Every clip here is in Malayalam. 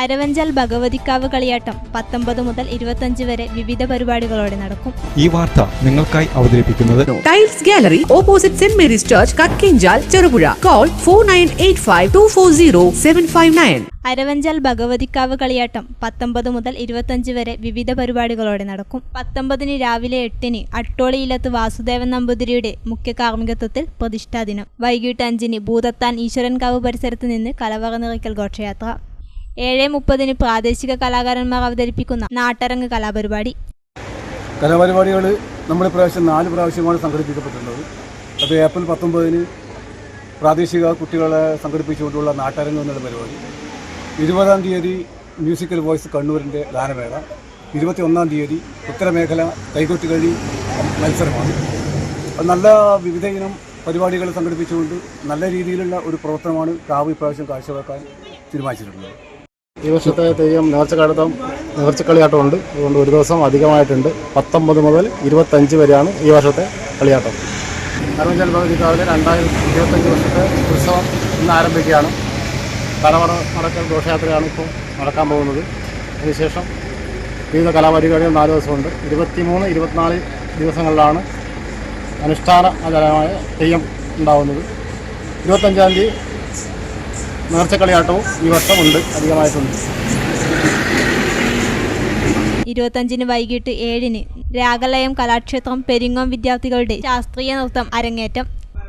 അരവഞ്ചാൽ ഭഗവതിക്കാവ് കളിയാട്ടം പത്തൊമ്പത് മുതൽ ഇരുപത്തഞ്ച് വരെ വിവിധ പരിപാടികളോടെ നടക്കും. ഈ വാർത്ത നിങ്ങൾക്കായി അവതരിപ്പിക്കുന്നത് tiles gallery opposite saint Mary's church Kakkenchal Cherupuzha call four nine eight five two four zero seven five nine Aravanchal ഭഗവതിക്കാവ് കളിയാട്ടം പത്തൊമ്പത് മുതൽ ഇരുപത്തഞ്ച് വരെ വിവിധ പരിപാടികളോടെ നടക്കും. പത്തൊമ്പതിന് രാവിലെ എട്ടിന് അട്ടോളിയിലത്ത് വാസുദേവൻ നമ്പൂതിരിയുടെ മുഖ്യ കാർമ്മികത്വത്തിൽ പ്രതിഷ്ഠാ ദിനം വൈകിട്ട് അഞ്ചിന് ഭൂതത്താൻ ഈശ്വരൻകാവ് പരിസരത്ത് നിന്ന് കലവറ നിറയ്ക്കൽ ഘോഷയാത്ര. ഏഴ് മുപ്പതിന് പ്രാദേശിക കലാകാരന്മാർ അവതരിപ്പിക്കുന്ന നാട്ടരങ്ങ് കലാപരിപാടി. കലാപരിപാടികൾ നമ്മൾ പ്രാവശ്യം നാല് പ്രാവശ്യമാണ് സംഘടിപ്പിക്കപ്പെട്ടിട്ടുള്ളത്. അത് ഏപ്രിൽ പത്തൊമ്പതിന് പ്രാദേശിക കുട്ടികളെ സംഘടിപ്പിച്ചുകൊണ്ടുള്ള നാട്ടരങ്ങ് എന്നുള്ള പരിപാടി. ഇരുപതാം തീയതി മ്യൂസിക്കൽ വോയിസ് കണ്ണൂരിന്റെ ഗാനമേള. ഇരുപത്തി ഒന്നാം തീയതി ഉത്തരമേഖല കൈകൊട്ടുകഴി മത്സരമാണ്. നല്ല വിവിധ ഇനം പരിപാടികൾ സംഘടിപ്പിച്ചുകൊണ്ട് നല്ല രീതിയിലുള്ള ഒരു പ്രവർത്തനമാണ് കാവ് ഇപ്രാവശ്യം കാഴ്ചവെക്കാൻ തീരുമാനിച്ചിട്ടുള്ളത്. ഈ വർഷത്തെ തെയ്യം നേർച്ചക്കാടത്തം നേർച്ചക്കളിയാട്ടം ഉണ്ട് അതുകൊണ്ട് ഒരു ദിവസം അധികമായിട്ടുണ്ട്. പത്തൊമ്പത് മുതൽ ഇരുപത്തഞ്ച് വരെയാണ് ഈ വർഷത്തെ കളിയാട്ടം. അറുപഞ്ചൽ ഭഗവതിക്കാവിലെ രണ്ടായിരത്തി ഇരുപത്തഞ്ച് വർഷത്തെ ഉത്സവം ഇന്ന് ആരംഭിക്കുകയാണ്. കലവറ നടക്കൽ ഘോഷയാത്രയാണ് ഇപ്പോൾ നടക്കാൻ പോകുന്നത്. അതിനുശേഷം വിവിധ കലാപരിപാടികൾ നാല് ദിവസമുണ്ട്. ഇരുപത്തിമൂന്ന് ഇരുപത്തിനാല് ദിവസങ്ങളിലാണ് അനുഷ്ഠാന ആചാരമായ തെയ്യം ഉണ്ടാവുന്നത്. ഇരുപത്തഞ്ചാം തീയതി നേർച്ചക്കളിയാട്ടവും ഈ വർഷമുണ്ട് അധികമായിട്ടുണ്ട്. ഇരുപത്തഞ്ചിന് വൈകിട്ട് ഏഴിന് രാഗലയം കലാക്ഷേത്രം പെരിങ്ങോം വിദ്യാർത്ഥികളുടെ ശാസ്ത്രീയ നൃത്തം അരങ്ങേറ്റം.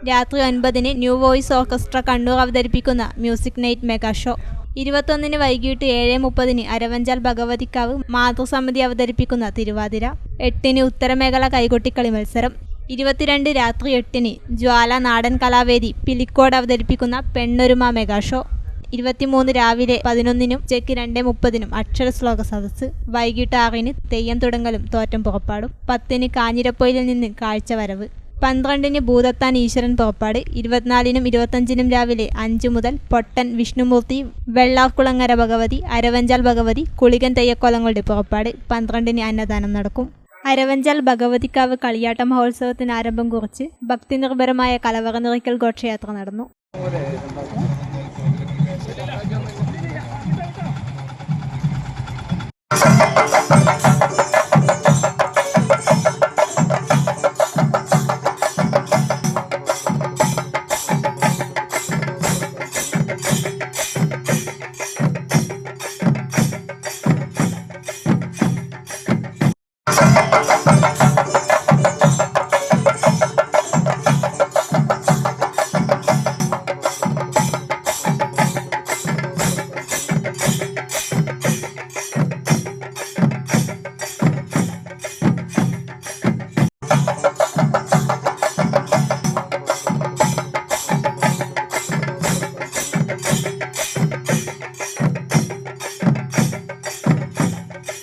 രാത്രി ഒൻപതിന് ന്യൂ വോയിസ് ഓർക്കസ്ട്ര കണ്ണൂർ അവതരിപ്പിക്കുന്ന മ്യൂസിക് നൈറ്റ് മെഗാ ഷോ. ഇരുപത്തൊന്നിന് വൈകിട്ട് ഏഴ് മുപ്പതിന് അരവഞ്ചാൽ ഭഗവതിക്കാവ് മാതൃസമിതി അവതരിപ്പിക്കുന്ന തിരുവാതിര. എട്ടിന് ഉത്തരമേഖല കൈകൊട്ടിക്കളി മത്സരം. ഇരുപത്തിരണ്ട് രാത്രി എട്ടിന് ജ്വാല നാടൻ കലാവേദി പിലിക്കോട് അവതരിപ്പിക്കുന്ന പെണ്ണൊരുമ മെഗാ ഷോ. ഇരുപത്തിമൂന്ന് രാവിലെ പതിനൊന്നിനും ഉച്ചയ്ക്ക് രണ്ട് മുപ്പതിനും അക്ഷര ശ്ലോക സദസ്സ്. വൈകിട്ട് ആറിന് തെയ്യം തുടങ്ങലും തോറ്റം പുറപ്പാടും. പത്തിന് കാഞ്ഞിരപ്പൊയിലിൽ നിന്ന് കാഴ്ച വരവ്. പന്ത്രണ്ടിന് ഭൂതത്താൻ ഈശ്വരൻ പുറപ്പാട്. ഇരുപത്തിനാലിനും ഇരുപത്തഞ്ചിനും രാവിലെ അഞ്ചു മുതൽ പൊട്ടൻ വിഷ്ണുമൂർത്തി വെള്ളാർക്കുളങ്ങര ഭഗവതി അരവഞ്ചാൽ ഭഗവതി കുളികൻ തെയ്യക്കോലങ്ങളുടെ പുറപ്പാട്. പന്ത്രണ്ടിന് അന്നദാനം നടക്കും. അരവഞ്ചാൽ ഭഗവതിക്കാവ് കളിയാട്ട മഹോത്സവത്തിന് ആരംഭം കുറിച്ച് ഭക്തിനിർഭരമായ കലവറ നിറയ്ക്കൽ ഘോഷയാത്ര നടന്നു. you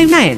five nine.